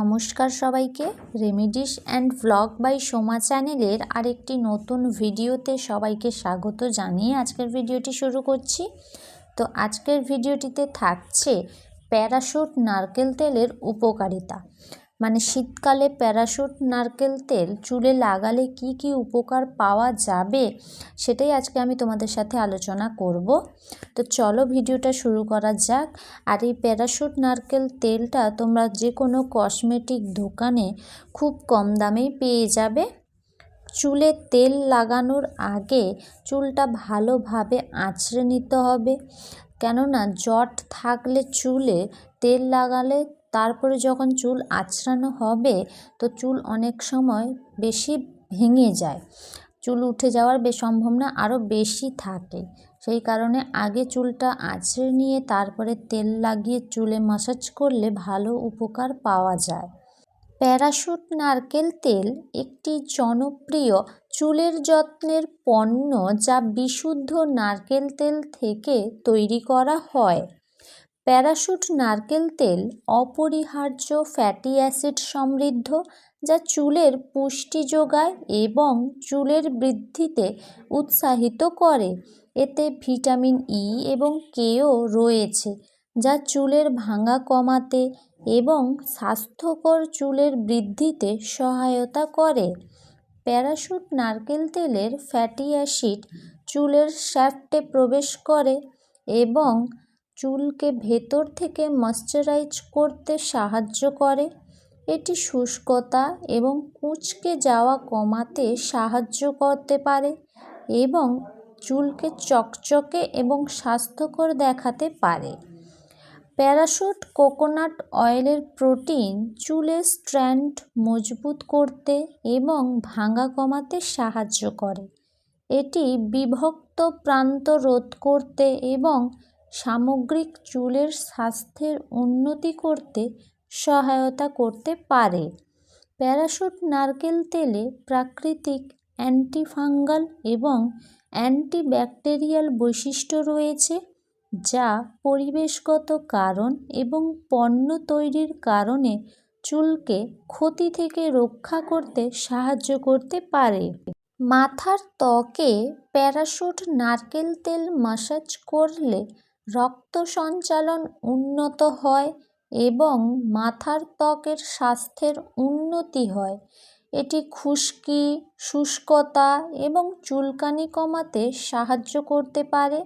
নমস্কার সবাইকে। Remedies and blog by Soma চ্যানেলের আরেকটি নতুন ভিডিওতে সবাইকে স্বাগত জানিয়ে আজকের ভিডিওটি শুরু করছি। তো আজকের ভিডিওটিতে থাকছে প্যারাশুট নারকেল তেলের উপকারিতা। মানে শীতকালে প্যারাশুট, নারকেল তেল, চুলে লাগালে কি কি উপকার পাওয়া যাবে সেটাই আজকে আমি তোমাদের সাথে আলোচনা করব। তো চলো ভিডিওটা শুরু করা যাক। আর এই প্যারাশুট, নারকেল তেলটা তোমরা যে কোনো কসমেটিক দোকানে খুব কম দামেই পেয়ে যাবে। চুলে তেল লাগানোর আগে চুলটা ভালোভাবে আঁচড়ে নিতে হবে। কেননা জট থাকলে চুলে তেল লাগালে তারপরে যখন চুল আঁচড়ানো হবে, তো চুল অনেক সময় বেশি ভেঙে যায়। চুল উঠে যাওয়ার সম্ভাবনা আরও বেশি থাকে। সেই কারণে আগে চুলটা আঁচড়ে নিয়ে তারপরে তেল লাগিয়ে চুলে মাসাজ করলে ভালো উপকার পাওয়া যায়। প্যারাশুট, নারকেল তেল একটি জনপ্রিয় চুলের যত্নের পণ্য যা বিশুদ্ধ নারকেল তেল থেকে তৈরি করা হয়। প্যারাশুট নারকেল তেল অপরিহার্য ফ্যাটি অ্যাসিড সমৃদ্ধ, যা চুলের পুষ্টি যোগায় এবং চুলের বৃদ্ধিতে উৎসাহিত করে। এতে ভিটামিন ই এবং কেও রয়েছে, যা চুলের ভাঙা কমাতে এবং স্বাস্থ্যকর চুলের বৃদ্ধিতে সহায়তা করে। প্যারাশুট নারকেল তেলের ফ্যাটি অ্যাসিড চুলের শ্যাফটে প্রবেশ করে এবং চুলকে ভেতর থেকে ময়শ্চারাইজ করতে সাহায্য করে। এটি শুষ্কতা এবং কুঁচকে যাওয়া কমাতে সাহায্য করতে পারে এবং চুলকে চকচকে এবং স্বাস্থ্যকর দেখাতে পারে। প্যারাশুট কোকোনাট অয়েলের প্রোটিন চুলের স্ট্র্যান্ড মজবুত করতে এবং ভাঙা কমাতে সাহায্য করে। এটি বিভক্ত প্রান্ত রোধ করতে এবং সামগ্রিক চুলের স্বাস্থ্যের উন্নতি করতে সহায়তা করতে পারে। প্যারাশুট, নারকেল তেলে প্রাকৃতিক অ্যান্টিফাঙ্গাল এবং অ্যান্টিব্যাকটেরিয়াল বৈশিষ্ট্য রয়েছে, যা পরিবেশগত কারণ এবং পণ্য তৈরির কারণে চুলকে ক্ষতি থেকে রক্ষা করতে সাহায্য করতে পারে। মাথার ত্বকে প্যারাশুট, নারকেল তেল মাসাজ করলে রক্ত সঞ্চালন উন্নত হয় এবং মাথার ত্বকের স্বাস্থ্যের উন্নতি হয়। এটি খুশকি, শুষ্কতা এবং চুলকানি কমাতে সাহায্য করতে পারে।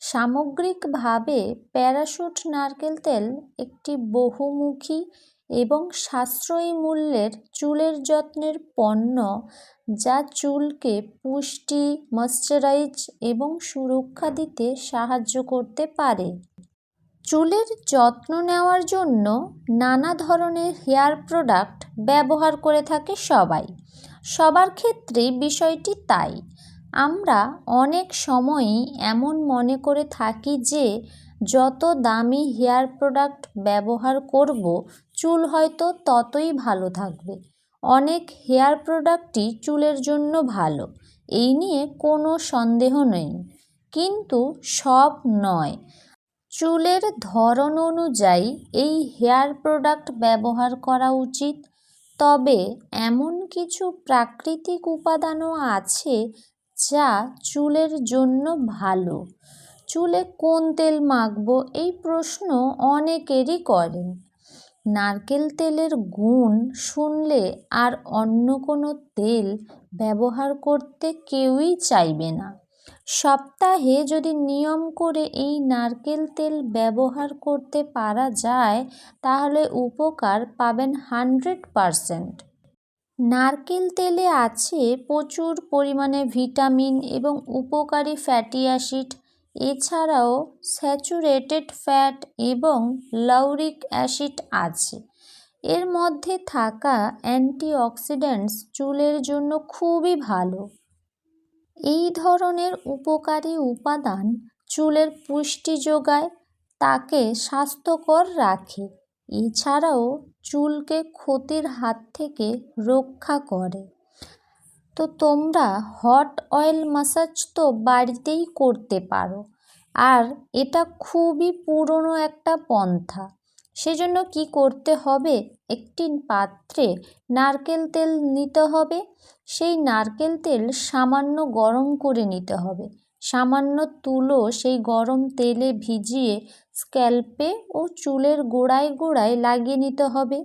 সামগ্রিকভাবে প্যারাশুট, নারকেল তেল একটি বহুমুখী এবং সাশ্রয়ী মূল্যের চুলের যত্নের পণ্য যা চুলকে পুষ্টি, ময়শ্চারাইজ এবং সুরক্ষা দিতে সাহায্য করতে পারে। চুলের যত্ন নেওয়ার জন্য নানা ধরনের হেয়ার প্রোডাক্ট ব্যবহার করে থাকে সবাই। সবার ক্ষেত্রে বিষয়টি তাই। আমরা অনেক সময়ই এমন মনে করে থাকি যে, যত দামি হেয়ার প্রোডাক্ট ব্যবহার করব চুল হয়তো ততই ভালো থাকবে। অনেক হেয়ার প্রোডাক্টই চুলের জন্য ভালো, এই নিয়ে কোনো সন্দেহ নেই। কিন্তু সব নয়। চুলের ধরন অনুযায়ী এই হেয়ার প্রোডাক্ট ব্যবহার করা উচিত। তবে এমন কিছু প্রাকৃতিক উপাদানও আছে যা চুলের জন্য ভালো। চুলে কোন তেল মাখবো এই প্রশ্ন অনেকেরই করেন। নারকেল তেলের গুণ শুনলে আর অন্য কোনো তেল ব্যবহার করতে কেউই চাইবে না। সপ্তাহে যদি নিয়ম করে এই নারকেল তেল ব্যবহার করতে পারা যায়, তাহলে উপকার পাবেন হান্ড্রেড পারসেন্ট। নারকেল তেলে আছে প্রচুর পরিমাণে ভিটামিন এবং উপকারী ফ্যাটি অ্যাসিড এছাড়াও স্যাচুরেটেড ফ্যাট এবং লাউরিক অ্যাসিড আছে। এর মধ্যে থাকা অ্যান্টিঅক্সিডেন্টস চুলের জন্য খুবই ভালো। এই ধরনের উপকারী উপাদান চুলের পুষ্টি যোগায়, তাকে স্বাস্থ্যকর রাখে, এছাড়াও চুলকে ক্ষতির হাত থেকে রক্ষা করে। তো তোমরা হট অয়েল ম্যাসাজ তো বাড়িতেই করতে পারো। আর এটা খুবই পুরনো একটা পন্থা। সেজন্য কি করতে হবে? একটি পাত্রে নারকেল তেল নিতে হবে। সেই নারকেল তেল সামান্য গরম করে নিতে হবে। সামান্য তুলো সেই গরম তেলে ভিজিয়ে স্ক্যাল্পে ও চুলের গোড়ায় গোড়ায় লাগিয়ে নিতে হবে।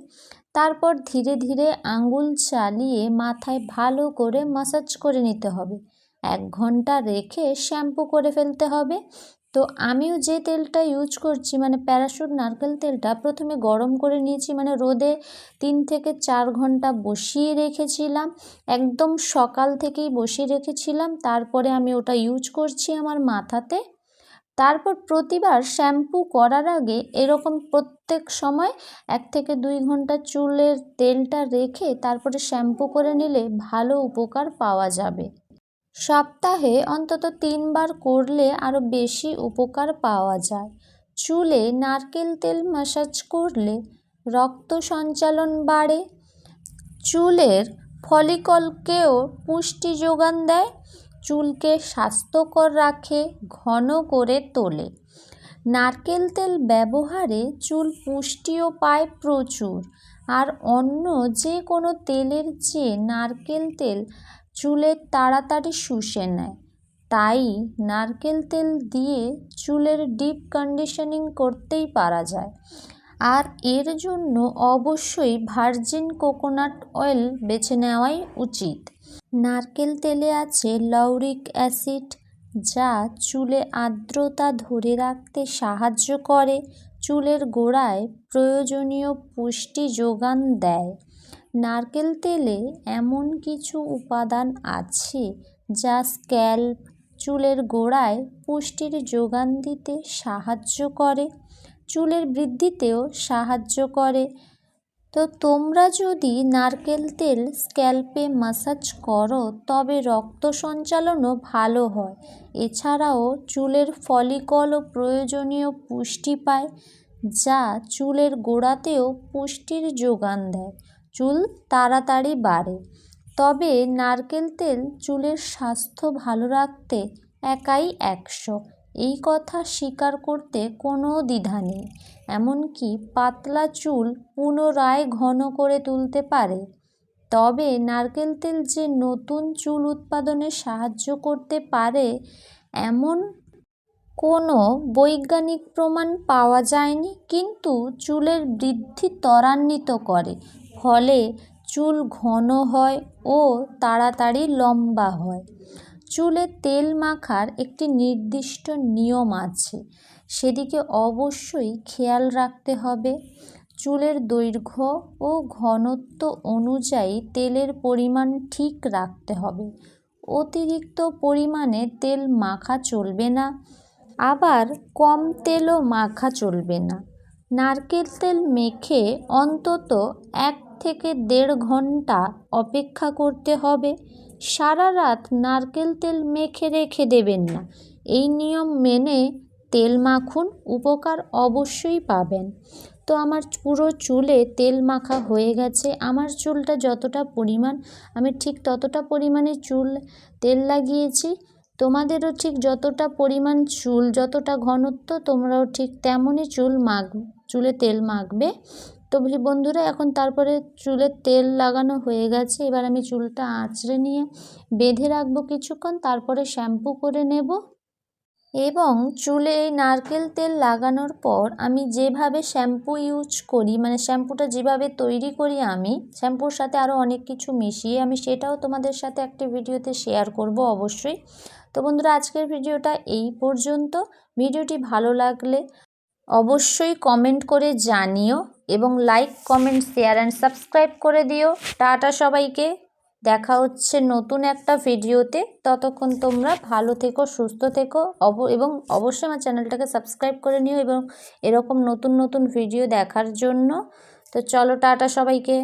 তারপর ধীরে ধীরে আঙুল চালিয়ে মাথায় ভালো করে মাসাজ করে নিতে হবে। এক ঘণ্টা রেখে শ্যাম্পু করে ফেলতে হবে। তো আমিও যে তেলটা ইউজ করছি মানে প্যারাশুট নারকেল তেলটা, প্রথমে গরম করে নিয়েছি মানে রোদে তিন থেকে চার ঘণ্টা বসিয়ে রেখেছিলাম। একদম সকাল থেকেই বসিয়ে রেখেছিলাম। তারপরে আমি ওটা ইউজ করছি আমার মাথাতে। তারপর প্রতিবার শ্যাম্পু করার আগে এরকম প্রত্যেক সময় এক থেকে দুই ঘণ্টা চুলের তেলটা রেখে তারপরে শ্যাম্পু করে নিলে ভালো উপকার পাওয়া যাবে। সপ্তাহে অন্তত তিনবার করলে আরও বেশি উপকার পাওয়া যায়। চুলে নারকেল তেল ম্যাসাজ করলে রক্ত সঞ্চালন বাড়ে। চুলের ফলিকলকেও পুষ্টি যোগান দেয়। চুলকে স্বাস্থ্যকর রাখে, ঘন করে তোলে। নারকেল তেল ব্যবহারে চুল পুষ্টিও পায় প্রচুর। আর অন্য যে কোনো তেলের চেয়ে নারকেল তেল চুলে তাড়াতাড়ি শুষে নেয়। তাই নারকেল তেল দিয়ে চুলের ডিপ কন্ডিশনিং করতেই পারা যায়। আর এর জন্য অবশ্যই ভার্জিন কোকোনাট অয়েল বেছে নেওয়াই উচিত। নারকেল তেলে আছে লাউরিক অ্যাসিড, যা চুলে আর্দ্রতা ধরে রাখতে সাহায্য করে, চুলের গোড়ায় প্রয়োজনীয় পুষ্টি যোগান দেয়। নারকেল তেলে এমন কিছু উপাদান আছে যা স্ক্যাল্প চুলের গোড়ায় পুষ্টির যোগান দিতে সাহায্য করে, চুলের বৃদ্ধিতেও সাহায্য করে। তো তোমরা যদি নারকেল তেল স্ক্যাল্পে মাসাজ করো, তবে রক্ত সঞ্চালনও ভালো হয়। এছাড়াও চুলের ফলিকলও প্রয়োজনীয় পুষ্টি পায়, যা চুলের গোড়াতেও পুষ্টির যোগান দেয়। চুল তাড়াতাড়ি বাড়ে। তবে নারকেল তেল চুলের স্বাস্থ্য ভালো রাখতে একাই একশো। এই কথা স্বীকার করতে কোনো দ্বিধা নেই। এমনকি পাতলা চুল পুনরায় ঘন করে তুলতে পারে। তবে নারকেল তেল যে নতুন চুল উৎপাদনে সাহায্য করতে পারে, এমন কোনো বৈজ্ঞানিক প্রমাণ পাওয়া যায়নি, কিন্তু চুলের বৃদ্ধি ত্বরান্বিত করে। ফলে চুল ঘন হয় ও তাড়াতাড়ি লম্বা হয়। চুলে তেল মাখার একটি নির্দিষ্ট নিয়ম আছে, সেদিকে অবশ্যই খেয়াল রাখতে হবে। চুলের দৈর্ঘ্য ও ঘনত্ব অনুযায়ী তেলের পরিমাণ ঠিক রাখতে হবে। অতিরিক্ত পরিমাণে তেল মাখা চলবে না, আবার কম তেলও মাখা চলবে না। নারকেল তেল মেখে অন্তত এক থেকে দেড় ঘণ্টা অপেক্ষা করতে হবে। সারা রাত নারকেল তেল মেখে রেখে দেবেন না। এই নিয়ম মেনে তেল মাখুন, উপকার অবশ্যই পাবেন। তো আমার পুরো চুলে তেল মাখা হয়ে গেছে। আমার চুলটা যতটা পরিমাণ, আমি ঠিক ততটা পরিমাণে চুল তেল লাগিয়েছি। তোমাদেরও ঠিক যতটা পরিমাণ চুল, যতটা ঘনত্ব, তোমরাও ঠিক তেমনই চুল মাখ, চুলে তেল মাখবে। তো বলি বন্ধুরা, এখন তারপরে চুলে তেল লাগানো হয়ে গেছে। এবার আমি চুলটা আঁচড়ে নিয়ে বেঁধে রাখব কিছুক্ষণ, তারপরে শ্যাম্পু করে নেব। এবং চুলে এই নারকেল তেল লাগানোর পর আমি যেভাবে শ্যাম্পু ইউজ করি মানে শ্যাম্পুটা যেভাবে তৈরি করি আমি, শ্যাম্পুর সাথে আরও অনেক কিছু মিশিয়ে আমি সেটাও তোমাদের সাথে একটি ভিডিওতে শেয়ার করব অবশ্যই। তো বন্ধুরা, আজকের ভিডিওটা এই পর্যন্ত। ভিডিওটি ভালো লাগলে অবশ্যই কমেন্ট করে জানিও। এবং like comment share and subscribe করে দিও। টাটা সবাইকে। দেখা হচ্ছে নতুন একটা ভিডিওতে। ততক্ষণ তোমরা ভালো থেকো, সুস্থ থেকো। অব, এবং অবশ্যই আমার চ্যানেলটাকে সাবস্ক্রাইব করে নিও এবং এরকম নতুন নতুন ভিডিও দেখার জন্য। তো চলো, টাটা সবাইকে।